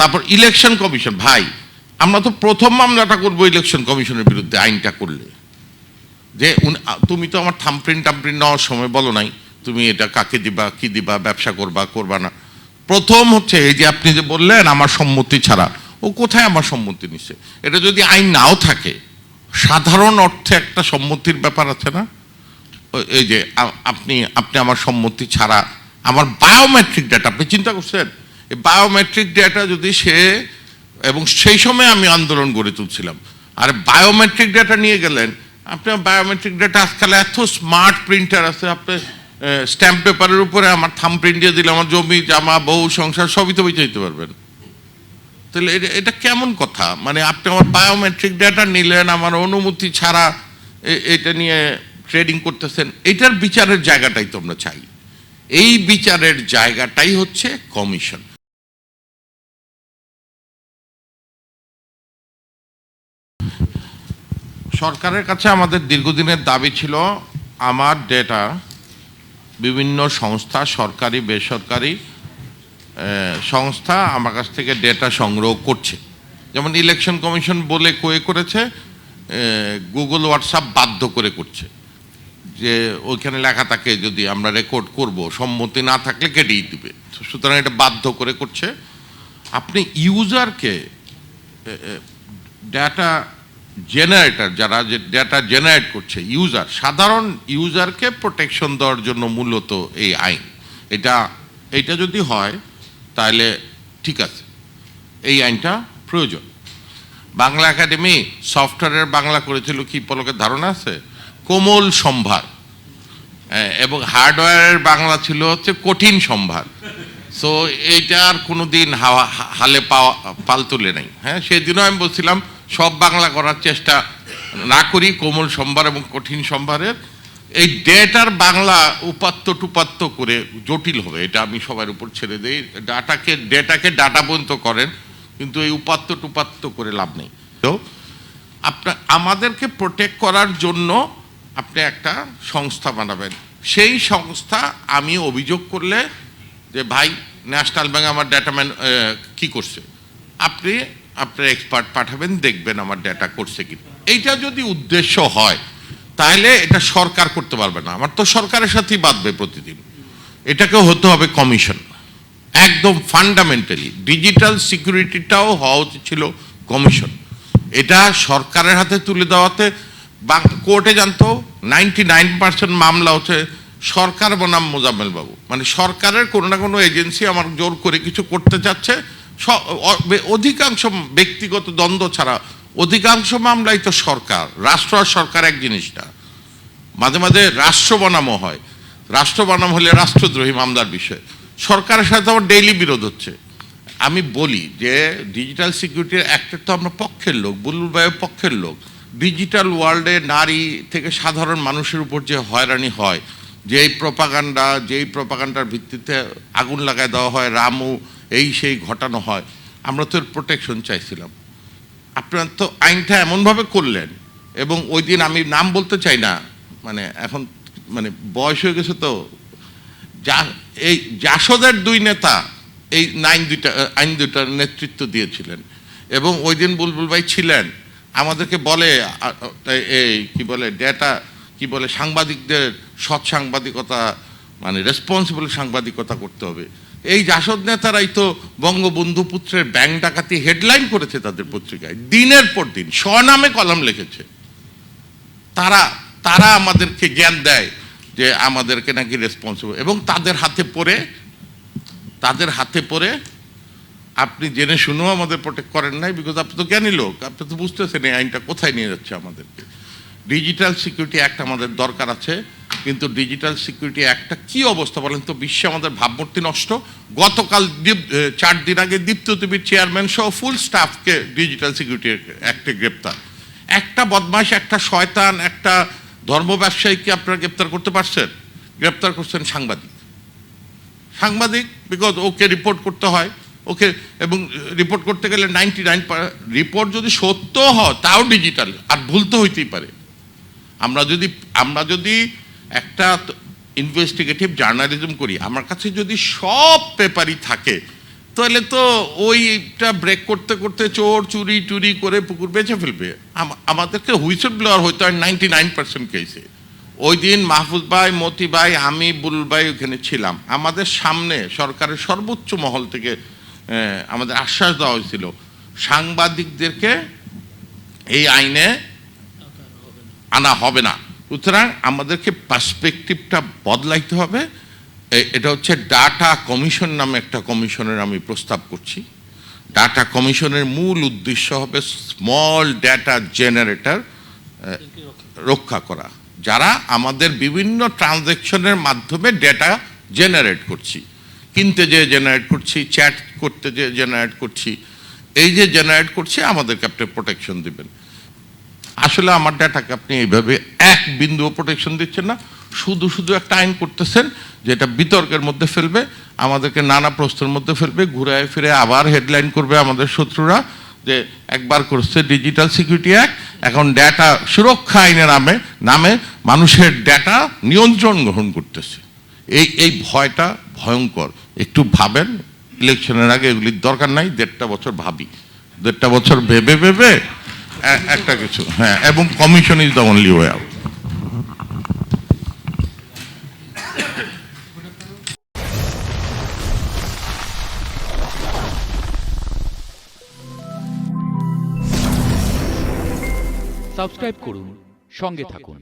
তারপর election commission ভাই, আমরা তো প্রথম মামলাটা করব ইলেকশন কমিশনের বিরুদ্ধে আইনটা করলে। যে তুমি তো আমার থামপ্রিন্ট টামপ্রিন্ট নেওয়ার সময় বলো নাই, তুমি এটা কাকে দিবা, কি দিবা, ব্যবসা করবা করবা না। প্রথম হচ্ছে এই যে আপনি যে বললেন, আমার সম্মতি ছাড়া, ও কোথায় আমার সম্মতি নিচ্ছে এটা যদি আইন নাও থাকে, সাধারণ অর্থে একটা সম্মতির ব্যাপার আছে না? এই যে আপনি আপনি আমার সম্মতি ছাড়া, আমার বায়োমেট্রিক ডাটা আপনি চিন্তা করছেন? বায়োমেট্রিক ডেটা যদি সে, এবং সেই সময় আমি আন্দোলন গড়ে তুলছিলাম। আর বায়োমেট্রিক ডেটা নিয়ে গেলেন। আপনার বায়োমেট্রিক ডাটা আজকাল এত স্মার্ট প্রিন্টার আছে আপনি স্ট্যাম্প পেপারের উপরে আমার থাম প্রিন্ট দিয়ে দিলে, আমার জমি, জামা, বউ, সংসার, সবই তো বেঁচে দিতে পারবেন। তাহলে এটা এটা কেমন কথা? মানে আপনি আমার বায়োমেট্রিক ডেটা নিলেন, আমার অনুমতি ছাড়া এটা নিয়ে ট্রেডিং করতেছেন, এটার বিচারের জায়গাটাই তো আমরা চাই। এই বিচারের জায়গাটাই হচ্ছে কমিশন সরকারের কাছে আমাদের দীর্ঘদিনের দাবি ছিল, আমার ডেটা বিভিন্ন সংস্থা, সরকারি, বেসরকারি সংস্থা আমার কাছ থেকে ডেটা সংগ্রহ করছে। যেমন ইলেকশন কমিশন বলে কয়ে করেছে গুগল হোয়াটসঅ্যাপ বাধ্য করে করছে। যে ওইখানে লেখা থাকে, যদি আমরা রেকর্ড করব, সম্মতি না থাকলে কেটেই দিবে। সুতরাং এটা বাধ্য করে করছে। আপনি ইউজারকে ডেটা জেনারেটর যারা যে ডেটা জেনারেট করছে ইউজার সাধারণ ইউজারকে প্রোটেকশন দেওয়ার জন্য মূলত এই আইন। এটা এটা যদি হয়, তাহলে ঠিক আছে, এই আইনটা প্রয়োজন। বাংলা একাডেমি সফটওয়্যারের বাংলা করেছিল কি, পলকের ধারণা আছে? কোমল সম্ভার। এবং হার্ডওয়্যারের বাংলা ছিল হচ্ছে কঠিন সম্ভার। সো এইটা আর কোনো দিন হাওয়া, হালে পাওয়া, পাল তুলে নেই। হ্যাঁ সেদিনও আমি বলছিলাম সব বাংলা করার চেষ্টা না করি, কোমল সম্ভার এবং কঠিন সম্ভারের। এই ডেটার বাংলা উপাত্ত টুপাত্ত করে জটিল হবে, এটা আমি সবার উপর ছেড়ে দিই। ডাটাকে, ডেটাকে ডাটা পর্যন্ত করেন, কিন্তু এই উপাত্ত টুপাত্ত করে লাভ নেই। তো আপনার আমাদেরকে প্রোটেক্ট করার জন্য আপনি একটা সংস্থা বানাবেন। সেই সংস্থা আমি অভিযোগ করলে যে, ভাই ন্যাশনাল ব্যাংক আমার ডেটা ম্যান কি করছে? আপনি আপনার এক্সপার্ট পাঠাবেন, দেখবেন আমার ডেটা করছে কি এইটা যদি উদ্দেশ্য হয়, তাহলে এটা সরকার করতে পারবে না। আমার তো সরকারের সাথেই বাঁধবে প্রতিদিন। এটাকে হতে হবে কমিশন একদম ফান্ডামেন্টালি ডিজিটাল সিকিউরিটিটাও হওয়া উচিত ছিল কমিশন এটা সরকারের হাতে তুলে দেওয়াতে বা কোর্টে জানতো নাইনটি নাইন পার্সেন্ট মামলা হচ্ছে সরকার বনাম মোজাম্মেল বাবু। মানে সরকারের কোনো না কোনো এজেন্সি আমার জোর করে কিছু করতে চাচ্ছে অধিকাংশ ব্যক্তিগত দ্বন্দ্ব ছাড়া অধিকাংশ মামলাই তো সরকার, রাষ্ট্র আর সরকার এক জিনিস না মাঝে মাঝে রাষ্ট্র বনামও হয়। রাষ্ট্র বনাম হলে রাষ্ট্রদ্রোহী মামলার বিষয়। সরকারের সাথে আমার ডেইলি বিরোধ হচ্ছে। আমি বলি যে ডিজিটাল সিকিউরিটির অ্যাক্টের তো আমরা পক্ষের লোক, বুলবুল পক্ষের লোক। ডিজিটাল ওয়ার্ল্ডে নারী থেকে সাধারণ মানুষের উপর যে হয়রানি হয় যেই প্রপাগান্ডা, যেই প্রপাগান্ডার ভিত্তিতে আগুন লাগায় দেওয়া হয়, রামু, এই সেই ঘটানো হয়, আমরা তো প্রোটেকশন চাইছিলাম। আপনার তো আইনটা এমনভাবে করলেন এবং ওই দিন আমি নাম বলতে চাই না মানে এখন মানে বয়স হয়ে গেছে তো, যা, এই জাসদের দুই নেতা এই নাইন দুইটা, আইন দুইটার নেতৃত্ব দিয়েছিলেন এবং ওই দিন বুলবুল ভাই ছিলেন। আমাদেরকে বলে এই কি বলে, ডেটা, কি বলে, সাংবাদিকদের সৎ সাংবাদিকতা মানে রেসপন্সিবল সাংবাদিকতা করতে হবে। এই জাসদ নেতারাই তো বঙ্গবন্ধু পুত্রের ব্যাংক ডাকাতি হেডলাইন করেছে তাদের পত্রিকায়। দিনের পর দিন, স্বনামে কলম লিখেছে। তারা তারা আমাদেরকে জ্ঞান দেয় যে আমাদেরকে নাকি রেসপন্সিবল এবং তাদের হাতে পড়ে, তাদের হাতে পড়ে, আপনি জেনে শুনেও আমাদের প্রোটেক্ট করেন নাই বিকজ আপনি তো জ্ঞানী লোক, আপনি তো বুঝতেছেন এই আইনটা কোথায় নিয়ে যাচ্ছে আমাদেরকে। ডিজিটাল সিকিউরিটি অ্যাক্ট আমাদের দরকার আছে। কিন্তু ডিজিটাল সিকিউরিটি একটা কি অবস্থা বলেন তো? বিশ্বে আমাদের ভাবমূর্তি নষ্ট। গতকাল চার দিন আগে দীপ্ত টিভির চেয়ারম্যান সহ ফুল স্টাফকে ডিজিটাল সিকিউরিটি অ্যাক্টে গ্রেপ্তার। একটা বদমাশ, একটা শয়তান, একটা ধর্ম ব্যবসায়ীকে আপনারা গ্রেপ্তার করতে পারছেন? গ্রেপ্তার করছেন সাংবাদিক। সাংবাদিক বিকজ ওকে রিপোর্ট করতে হয়। ওকে এবং রিপোর্ট করতে গেলে নাইনটি নাইন রিপোর্ট যদি সত্য হয়, তাও ডিজিটাল আর ভুল তো হইতেই পারে। আমরা যদি আমরা যদি একটা ইনভেস্টিগেটিভ জার্নালিজম করি। আমার কাছে যদি সব পেপারই থাকে তাহলে তো ওইটা ব্রেক করতে করতে চোর চুরি টুরি করে পুকুর বেঁচে ফেলবে। আম- আমাদেরকে হুইসেল ব্লোয়ার হইতে হয় নাইনটি নাইন পার্সেন্ট কেসে ওই দিন মাহফুজ ভাই মতি ভাই আমি বুলুল ভাই ওখানে ছিলাম। আমাদের সামনে সরকারের সর্বোচ্চ মহল থেকে আমাদের আশ্বাস দেওয়া হয়েছিল। সাংবাদিকদেরকে এই আইনে আনা হবে না। সুতরাং আমাদেরকে পার্সপেক্টিভটা বদলাইতে হবে। এটা হচ্ছে ডাটা কমিশন নামে একটা কমিশনের আমি প্রস্তাব করছি। ডাটা কমিশনের মূল উদ্দেশ্য হবে স্মল ডেটা জেনারেটর রক্ষা করা। যারা আমাদের বিভিন্ন ট্রানজ্যাকশনের মাধ্যমে ডেটা জেনারেট করছি। কিনতে যে জেনারেট করছি চ্যাট করতে যে জেনারেট করছি। এই যে জেনারেট করছি, আমাদেরকে আপনি প্রোটেকশন দিবেন। আসলে আমার ডাটাকে আপনি এইভাবে এক বিন্দু প্রোটেকশন দিচ্ছেন না, শুধু শুধু একটা আইন করতেছেন যেটা বিতর্কের মধ্যে ফেলবে, আমাদেরকে নানা প্রশ্নের মধ্যে ফেলবে, ঘুরায় ফিরে আবার হেডলাইন করবে আমাদের শত্রুরা যে একবার করছে ডিজিটাল সিকিউরিটি অ্যাক্ট এখন ডেটা সুরক্ষা আইনের নামে নামে মানুষের ডেটা নিয়ন্ত্রণ গ্রহণ করতেছে। এই এই ভয়টা ভয়ঙ্কর। একটু ভাবেন ইলেকশনের আগে এগুলির দরকার নাই, দেড়টা বছর ভাবি। দেড়টা বছর ভেবে ভেবে একটা কিছু হ্যাঁ এবং commission is the only way out subscribe করুন সঙ্গে থাকুন।